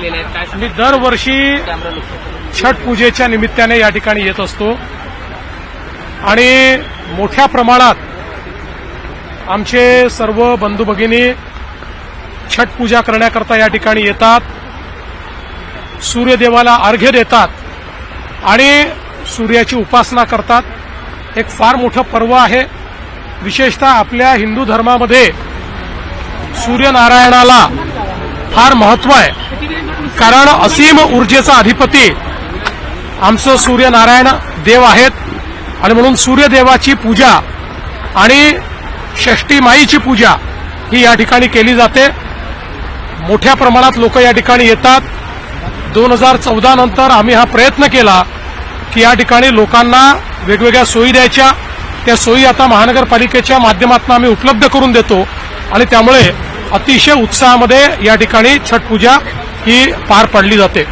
दिलेले आहेत. काय मी दरवर्षी छठ पूजेच्या निमित्ताने या ठिकाणी येत असतो. आणि मोठ्या प्रमाणात आमचे सर्व बंधू भगिनी छठ पूजा करण्याकरता या ठिकाणी येतात. सूर्यदेवाला अर्घ्य देतात आणि सूर्याची उपासना करतात. एक फार मोठं पर्व आहे. विशेषतः आपल्या हिंदू धर्मामध्ये सूर्यनारायणाला फार महत्त्व आहे. कारण असीम ऊर्जेचा अधिपती. आमचं सूर्यनारायण देव आहेत. आणि म्हणून सूर्यदेवाची पूजा आणि षष्टी माईची पूजा ही या ठिकाणी केली जाते. मोठ्या प्रमाणात लोक या ठिकाणी येतात. दोन हजार चौदा नंतर आम्ही हा प्रयत्न केला की या ठिकाणी लोकांना वेगवेगळ्या सोयी द्यायच्या. त्या सोयी आता महानगरपालिकेच्या माध्यमातून आम्ही उपलब्ध करून देतो. आणि त्यामुळे अतिशय उत्साहामध्ये या ठिकाणी छठ पूजा ही पार पाडली जाते.